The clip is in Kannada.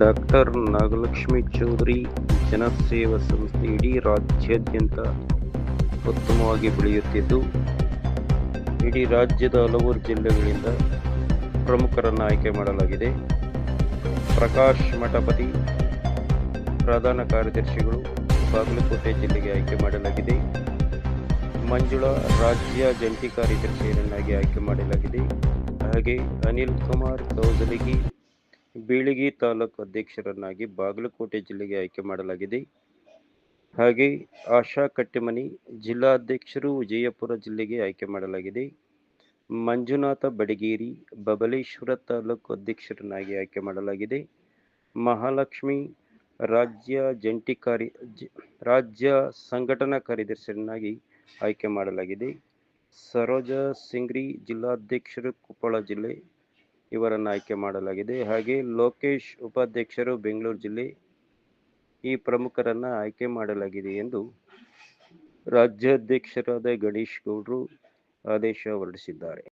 ಡಾಕ್ಟರ್ ನಾಗಲಕ್ಷ್ಮಿ ಚೌಧರಿ ಜನಸೇವಾ ಸಂಸ್ಥೆ ಇಡೀ ರಾಜ್ಯಾದ್ಯಂತ ಉತ್ತಮವಾಗಿ ಬೆಳೆಯುತ್ತಿದ್ದು, ಇಡೀ ರಾಜ್ಯದ ಹಲವಾರು ಜಿಲ್ಲೆಗಳಿಂದ ಪ್ರಮುಖರನ್ನು ಆಯ್ಕೆ ಮಾಡಲಾಗಿದೆ. ಪ್ರಕಾಶ್ ಮಠಪತಿ, ಪ್ರಧಾನ ಕಾರ್ಯದರ್ಶಿಗಳು ಬಾಗಲಕೋಟೆ ಜಿಲ್ಲೆಗೆ ಆಯ್ಕೆ ಮಾಡಲಾಗಿದೆ. ಮಂಜುಳಾ ರಾಜ್ಯ ಜಂಟಿ ಕಾರ್ಯದರ್ಶಿಯರನ್ನಾಗಿ ಆಯ್ಕೆ ಮಾಡಲಾಗಿದೆ. ಹಾಗೆ ಅನಿಲ್ ಕುಮಾರ್ ಕೌದಲಿಗಿ ಬೀಳಿಗಿ ತಾಲೂಕು ಅಧ್ಯಕ್ಷರನ್ನಾಗಿ ಬಾಗಲಕೋಟೆ ಜಿಲ್ಲೆಗೆ ಆಯ್ಕೆ ಮಾಡಲಾಗಿದೆ. ಹಾಗೆ ಆಶಾ ಕಟ್ಟಿಮನಿ ಜಿಲ್ಲಾಧ್ಯಕ್ಷರು ವಿಜಯಪುರ ಜಿಲ್ಲೆಗೆ ಆಯ್ಕೆ ಮಾಡಲಾಗಿದೆ. ಮಂಜುನಾಥ ಬಡಗೇರಿ ಬಬಲೇಶ್ವರ ತಾಲೂಕು ಅಧ್ಯಕ್ಷರನ್ನಾಗಿ ಆಯ್ಕೆ ಮಾಡಲಾಗಿದೆ. ಮಹಾಲಕ್ಷ್ಮಿ ರಾಜ್ಯ ಜಂಟಿ ಕಾರ್ಯ ರಾಜ್ಯ ಸಂಘಟನಾ ಕಾರ್ಯದರ್ಶಿಯನ್ನಾಗಿ ಆಯ್ಕೆ ಮಾಡಲಾಗಿದೆ. ಸರೋಜ ಸಿಂಗ್ರಿ ಜಿಲ್ಲಾಧ್ಯಕ್ಷರು ಕೊಪ್ಪಳ ಜಿಲ್ಲೆ ಇವರನ್ನು ಆಯ್ಕೆ ಮಾಡಲಾಗಿದೆ. ಹಾಗೆ ಲೋಕೇಶ್ ಉಪಾಧ್ಯಕ್ಷರು ಬೆಂಗಳೂರು ಜಿಲ್ಲೆ ಈ ಪ್ರಮುಖರನ್ನು ಆಯ್ಕೆ ಮಾಡಲಾಗಿದೆ ಎಂದು ರಾಜ್ಯಾಧ್ಯಕ್ಷರಾದ ಗಣೇಶ್ ಗೌಡ್ರು ಆದೇಶ ಹೊರಡಿಸಿದ್ದಾರೆ.